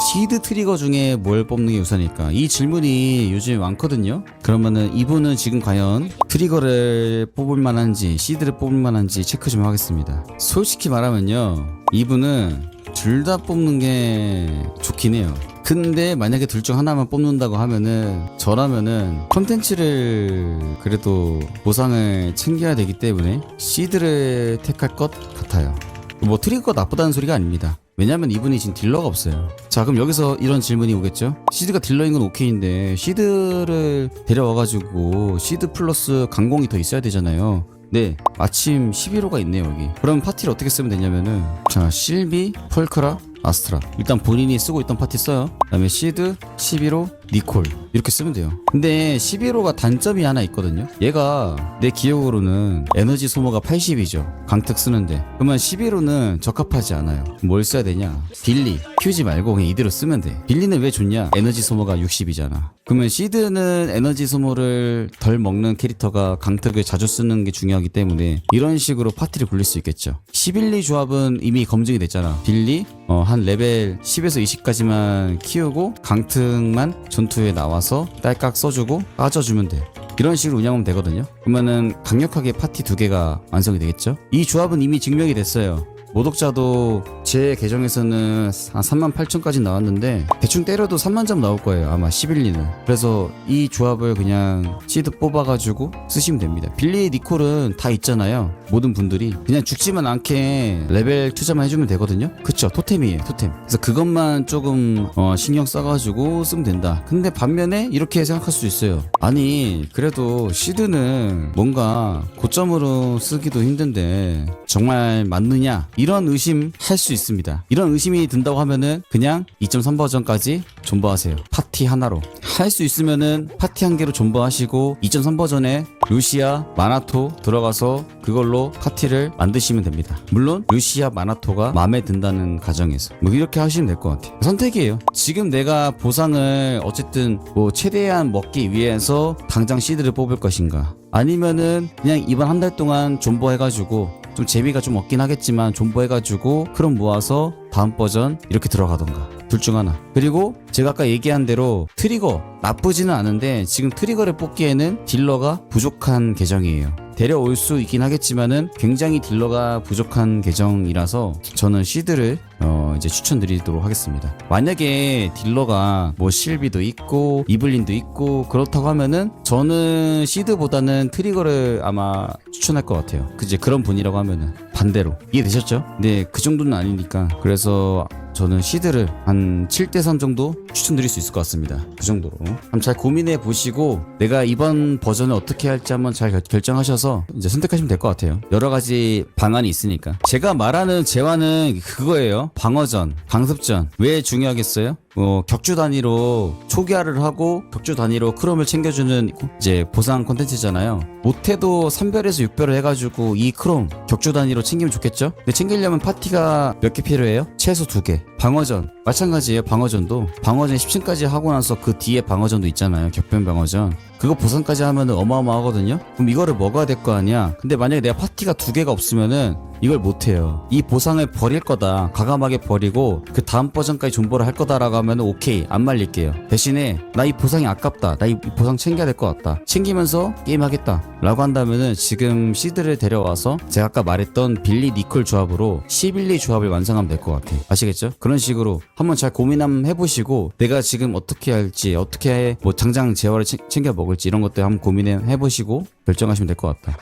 시드 트리거 중에 뭘 뽑는 게 우선일까? 이 질문이 요즘 많거든요. 그러면은 이분은 지금 과연 트리거를 뽑을 만한지 시드를 뽑을 만한지 체크 좀 하겠습니다. 솔직히 말하면요. 이분은 둘 다 뽑는 게 좋긴 해요. 근데 만약에 둘 중 하나만 뽑는다고 하면은 저라면은 컨텐츠를 그래도 보상을 챙겨야 되기 때문에 시드를 택할 것 같아요. 뭐 트리거가 나쁘다는 소리가 아닙니다. 왜냐면 이분이 지금 딜러가 없어요. 자, 그럼 여기서 이런 질문이 오겠죠? 시드가 딜러인 건 오케이인데, 시드를 데려와가지고, 시드 플러스 강공이 더 있어야 되잖아요. 네, 마침 11호가 있네요, 여기. 그럼 파티를 어떻게 쓰면 되냐면은, 자, 실비, 펄크라, 아스트라. 일단 본인이 쓰고 있던 파티 써요. 그 다음에 시드, 11호, 니콜. 이렇게 쓰면 돼요. 근데 11호가 단점이 하나 있거든요. 얘가 내 기억으로는 에너지 소모가 80이죠. 강특 쓰는데. 그러면 11호는 적합하지 않아요. 뭘 써야 되냐? 딜리. 퓨지 말고 그냥 이대로 쓰면 돼. 딜리는 왜 좋냐? 에너지 소모가 60이잖아. 그러면 시드는 에너지 소모를 덜 먹는 캐릭터가 강특을 자주 쓰는 게 중요하기 때문에 이런 식으로 파티를 굴릴 수 있겠죠. 11 리 조합은 이미 검증이 됐잖아. 딜리, 어, 한 레벨 10에서 20까지만 키우고 강특만 전투에 나와서 딸깍 써주고 빠져주면 돼. 이런 식으로 운영하면 되거든요. 그러면은 강력하게 파티 두 개가 완성이 되겠죠. 이 조합은 이미 증명이 됐어요. 모독자도 제 계정에서는 한 3만 8천까지 나왔는데 대충 때려도 3만 점 나올 거예요 아마 11리는. 그래서 이 조합을 그냥 시드 뽑아가지고 쓰시면 됩니다. 빌리 니콜은 다 있잖아요 모든 분들이. 그냥 죽지만 않게 레벨 투자만 해주면 되거든요. 그쵸? 토템이에요 토템. 그래서 그것만 조금 어, 신경 써가지고 쓰면 된다. 근데 반면에 이렇게 생각할 수 있어요. 아니 그래도 시드는 뭔가 고점으로 쓰기도 힘든데 정말 맞느냐? 이런 의심 할 수 있 습니다. 이런 의심이 든다고 하면은 그냥 2.3 버전까지 존버하세요. 파티 하나로. 할 수 있으면은 파티 한 개로 존버하시고 2.3 버전에 루시아 마나토 들어가서 그걸로 파티를 만드시면 됩니다. 물론 루시아 마나토가 마음에 든다는 가정에서. 뭐 이렇게 하시면 될 것 같아요. 선택이에요. 지금 내가 보상을 어쨌든 뭐 최대한 먹기 위해서 당장 시드를 뽑을 것인가? 아니면은 그냥 이번 한 달 동안 존버해가지고 좀 재미가 좀 없긴 하겠지만 존버해가지고 크롬 모아서 다음 버전 이렇게 들어가던가. 둘 중 하나. 그리고 제가 아까 얘기한 대로 트리거. 나쁘지는 않은데 지금 트리거를 뽑기에는 딜러가 부족한 계정이에요 데려올 수 있긴 하겠지만은 굉장히 딜러가 부족한 계정이라서 저는 시드를 어 이제 추천드리도록 하겠습니다. 만약에 딜러가 뭐 실비도 있고 이블린도 있고 그렇다고 하면은 저는 시드보다는 트리거를 아마 추천할 것 같아요. 그제 그런 분이라고 하면은 반대로 이해되셨죠? 네, 그 정도는 아니니까 그래서 저는 시드를 한 7대3 정도 추천드릴 수 있을 것 같습니다. 그 정도로. 한번 잘 고민해 보시고 내가 이번 버전을 어떻게 할지 한번 잘 결- 결정하셔서 이제 선택하시면 될 것 같아요. 여러 가지 방안이 있으니까. 제가 말하는 재화는 그거예요. 방어전, 강습전. 왜 중요하겠어요? 어, 격주 단위로 초기화를 하고 격주 단위로 크롬을 챙겨주는 이제 보상 콘텐츠잖아요. 못해도 3별에서 6별을 해가지고 이 크롬 격주 단위로 챙기면 좋겠죠? 근데 챙기려면 파티가 몇 개 필요해요? 최소 2개. 방어전 마찬가지예요. 방어전도 방어전 10층까지 하고 나서 그 뒤에 방어전도 있잖아요. 격변 방어전. 그거 보상까지 하면 어마어마하거든요. 그럼 이거를 먹어야 될 거 아니야. 근데 만약에 내가 파티가 두 개가 없으면은 이걸 못해요. 이 보상을 버릴 거다. 과감하게 버리고 그 다음 버전까지 존버를 할 거다라고 하면 오케이 안 말릴게요. 대신에 나 이 보상이 아깝다. 나 이 보상 챙겨야 될 것 같다. 챙기면서 게임하겠다. 라고 한다면은 지금 시드를 데려와서 제가 아까 말했던 빌리 니콜 조합으로 11리 조합을 완성하면 될 것 같아요. 아시겠죠? 그런 식으로 한번 잘 고민 한번 해보시고 내가 지금 어떻게 할지 어떻게 뭐 당장 챙- 챙겨 먹을지 이런 것들 한번 고민해 보시고 결정하시면 될 것 같다.